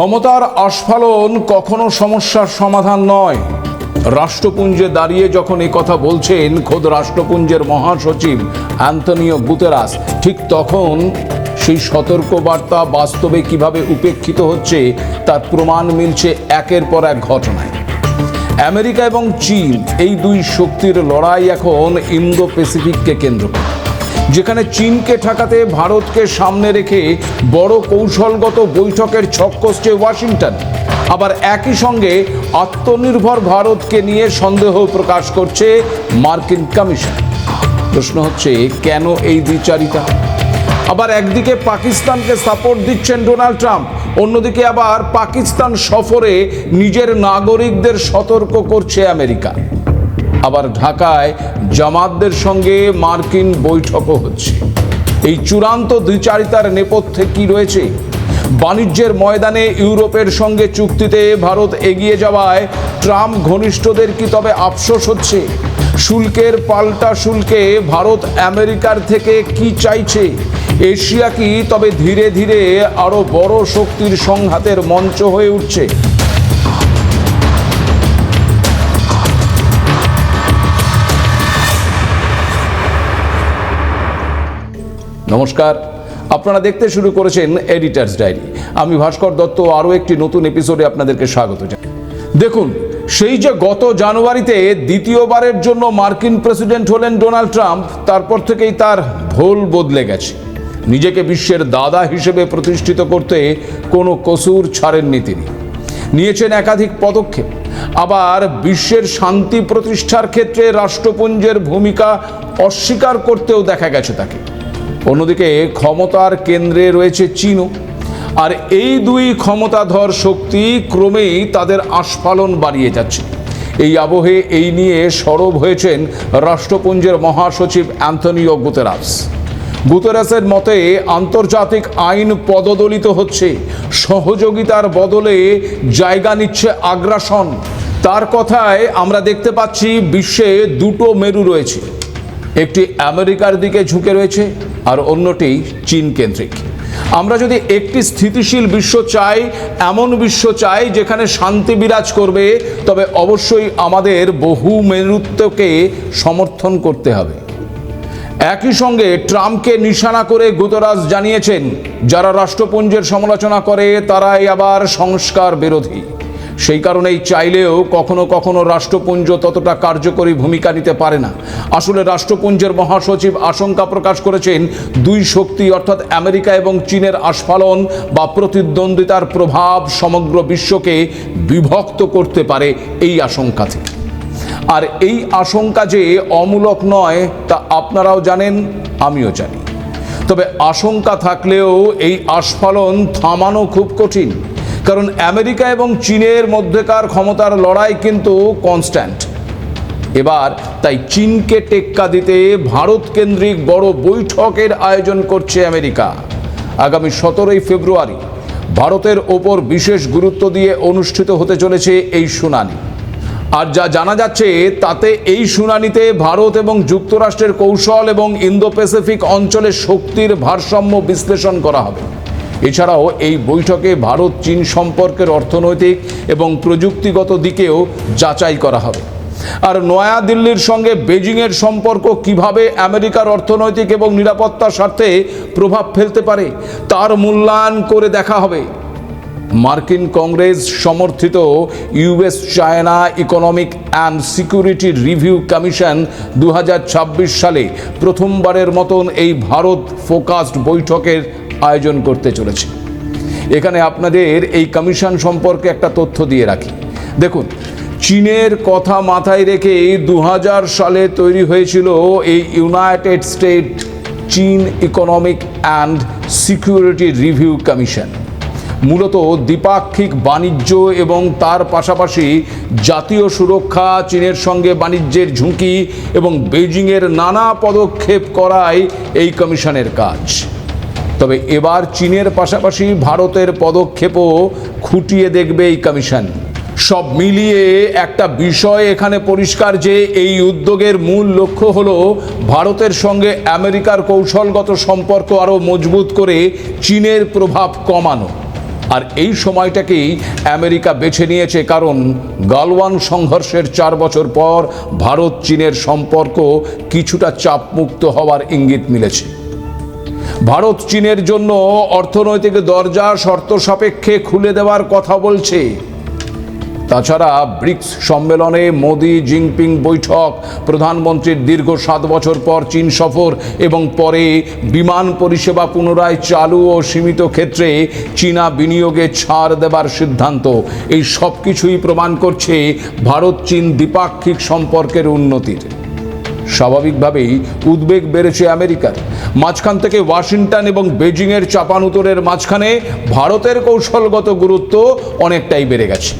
ক্ষমতার আস্ফালন কখনো সমস্যার সমাধান নয়। রাষ্ট্রপুঞ্জে দাঁড়িয়ে যখন এই কথা বলছেন খোদ রাষ্ট্রপুঞ্জের মহাসচিব অ্যান্টনিও গুতেরাস, ঠিক তখন সেই সতর্কবার্তা বাস্তবে কীভাবে উপেক্ষিত হচ্ছে তার প্রমাণ মিলছে একের পর এক ঘটনায়। আমেরিকা এবং চীন এই দুই শক্তির লড়াই এখন ইন্দো প্যাসিফিককে কেন্দ্র করে। যেখানে চীনকে ঠেকাতে ভারতকে সামনে রেখে বড় কৌশলগত বৈঠকের ছক কষছে ওয়াশিংটন। আবার একই সঙ্গে আত্মনির্ভর ভারতকে নিয়ে সন্দেহ প্রকাশ করছে মার্কিন কমিশন। প্রশ্ন হচ্ছে, কেন এই দ্বিচারিতা? আবার একদিকে পাকিস্তানকে সাপোর্ট দিচ্ছেন ডোনাল্ড ট্রাম্প, অন্যদিকে আবার পাকিস্তান সফরে নিজের নাগরিকদের সতর্ক করছে আমেরিকা। আবার ঢাকায় জামাতদের সঙ্গে মার্কিন বৈঠকও হচ্ছে। এই চূড়ান্ত দ্বিচারিতার নেপথ্যে কি রয়েছে? বাণিজ্যের ময়দানে ইউরোপের সঙ্গে চুক্তিতে ভারত এগিয়ে যাওয়ায় ট্রাম্প ঘনিষ্ঠদের কি তবে আফসোস হচ্ছে? শুল্কের পাল্টা শুল্কে ভারত আমেরিকার থেকে কি চাইছে? এশিয়া কি তবে ধীরে ধীরে আরও বড় শক্তির সংঘাতের মঞ্চ হয়ে উঠছে? নমস্কার। আপনারা দেখতে শুরু করেছেন এডিটার্স ডায়েরি আমি ভাস্কর দত্ত, আরও একটি নতুন এপিসোডে আপনাদেরকে স্বাগত জানাই। দেখুন, সেই যে গত জানুয়ারিতে দ্বিতীয়বারের জন্য মার্কিন প্রেসিডেন্ট হলেন ডোনাল্ড ট্রাম্প, তারপর থেকেই তার ভোল বদলে গেছে। নিজেকে বিশ্বের দাদা হিসেবে প্রতিষ্ঠিত করতে কোনো কসুর ছাড়েননি তিনি। নিয়েছেন একাধিক পদক্ষেপ। আবার বিশ্বের শান্তি প্রতিষ্ঠার ক্ষেত্রে রাষ্ট্রপুঞ্জের ভূমিকা অস্বীকার করতেও দেখা গেছে তাকে। অন্যদিকে ক্ষমতার কেন্দ্রে রয়েছে চীনও। আর এই দুই ক্ষমতাধর শক্তি ক্রমেই তাদের আস্ফালন বাড়িয়ে যাচ্ছে। এই আবহে এই নিয়ে সরব হয়েছেন রাষ্ট্রপুঞ্জের মহাসচিব অ্যান্থনিও গুতেরাস। গুতেরাসের মতে, আন্তর্জাতিক আইন পদদলিত হচ্ছে, সহযোগিতার বদলে জায়গা নিচ্ছে আগ্রাসন। তার কথায় আমরা দেখতে পাচ্ছি, বিশ্বে দুটো মেরু রয়েছে। একটি আমেরিকার দিকে ঝুঁকে রয়েছে আর অন্যটি চীন কেন্দ্রিক আমরা যদি একটি স্থিতিশীল বিশ্ব চাই, এমন বিশ্ব চাই যেখানে শান্তি বিরাজ করবে, তবে অবশ্যই আমাদের বহু মেরুত্বকে সমর্থন করতে হবে। একই সঙ্গে ট্রাম্পকে নিশানা করে গুতরাজ জানিয়েছেন, যারা রাষ্ট্রপুঞ্জের সমালোচনা করে, তারাই আবার সংস্কার বিরোধী। সেই কারণেই চাইলেও কখনো কখনো রাষ্ট্রপুঞ্জ ততটা কার্যকরী ভূমিকা নিতে পারে না। আসলে রাষ্ট্রপুঞ্জের মহাসচিব আশঙ্কা প্রকাশ করেছেন, দুই শক্তি অর্থাৎ আমেরিকা এবং চীনের আস্ফালন বা প্রতিদ্বন্দ্বিতার প্রভাব সমগ্র বিশ্বকে বিভক্ত করতে পারে এই আশঙ্কা থেকে। আর এই আশঙ্কা যে অমূলক নয়, তা আপনারাও জানেন, আমিও জানি। তবে আশঙ্কা থাকলেও এই আস্ফালন থামানো খুব কঠিন। কারণ আমেরিকা এবং চীনের মধ্যেকার ক্ষমতার লড়াই কিন্তু কনস্ট্যান্ট এবার তাই চীনকে টেক্কা দিতে ভারত কেন্দ্রিক বড় বৈঠকের আয়োজন করছে আমেরিকা। আগামী সতেরোই ফেব্রুয়ারি ভারতের ওপর বিশেষ গুরুত্ব দিয়ে অনুষ্ঠিত হতে চলেছে এই শুনানি। আর যা জানা যাচ্ছে, তাতে এই শুনানিতে ভারত এবং যুক্তরাষ্ট্রের কৌশল এবং ইন্দো প্যাসিফিক অঞ্চলের শক্তির ভারসাম্য বিশ্লেষণ করা হবে। এছাড়াও এই বৈঠকে ভারত, চীন সম্পর্কের অর্থনৈতিক এবং প্রযুক্তিগত দিকেও যাচাই করা হবে। আর নয়াদিল্লির সঙ্গে বেজিংয়ের সম্পর্ক কীভাবে আমেরিকার অর্থনৈতিক এবং নিরাপত্তার স্বার্থে প্রভাব ফেলতে পারে, তার মূল্যায়ন করে দেখা হবে। মার্কিন কংগ্রেস সমর্থিত US China economic and security review commission দু হাজার ছাব্বিশ সালে প্রথমবারের মতন এই ভারত ফোকাসড বৈঠকের আয়োজন করতে চলেছে। এখানে আপনাদের এই কমিশন সম্পর্কে একটা তথ্য দিয়ে রাখি। দেখুন, চীনের কথা মাথায় রেখে দু হাজার সালে তৈরি হয়েছিল এই ইউনাইটেড স্টেট চীন economic and security review commission. মূলত দ্বিপাক্ষিক বাণিজ্য এবং তার পাশাপাশি জাতীয় সুরক্ষা, চীনের সঙ্গে বাণিজ্যের ঝুঁকি এবং বেজিংয়ের নানা পদক্ষেপ করাই এই কমিশনের কাজ। তবে এবার চীনের পাশাপাশি ভারতের পদক্ষেপও খুঁটিয়ে দেখবে এই কমিশন। সব মিলিয়ে একটা বিষয় এখানে পরিষ্কার যে এই উদ্যোগের মূল লক্ষ্য হল ভারতের সঙ্গে আমেরিকার কৌশলগত সম্পর্ক আরও মজবুত করে চীনের প্রভাব কমানো। আর এই সময়টাকেই আমেরিকা বেছে নিয়েছে, কারণ গালওয়ান সংঘর্ষের চার বছর পর ভারত চীনের সম্পর্ক কিছুটা চাপমুক্ত হওয়ার ইঙ্গিত মিলেছে। ভারত চীনের জন্য অর্থনৈতিক দরজা শর্ত সাপেক্ষে খুলে দেওয়ার কথা বলছে। তাছাড়া ব্রিক্স সম্মেলনে মোদি জিনপিং বৈঠক, প্রধানমন্ত্রীর দীর্ঘ সাত বছর পর চীন সফর এবং পরে বিমান পরিষেবা পুনরায় চালু ও সীমিত ক্ষেত্রে চীনা বিনিয়োগে ছাড় দেবার সিদ্ধান্ত। এই সব কিছুই প্রমাণ করছে ভারত চীন দ্বিপাক্ষিক সম্পর্কের উন্নতির। স্বাভাবিকভাবেই উদ্বেগ বেড়েছে আমেরিকার। মাঝখান থেকে ওয়াশিংটন এবং বেজিংয়ের চাপানুতরের মাঝখানে ভারতের কৌশলগত গুরুত্ব অনেকটাই বেড়ে গেছে।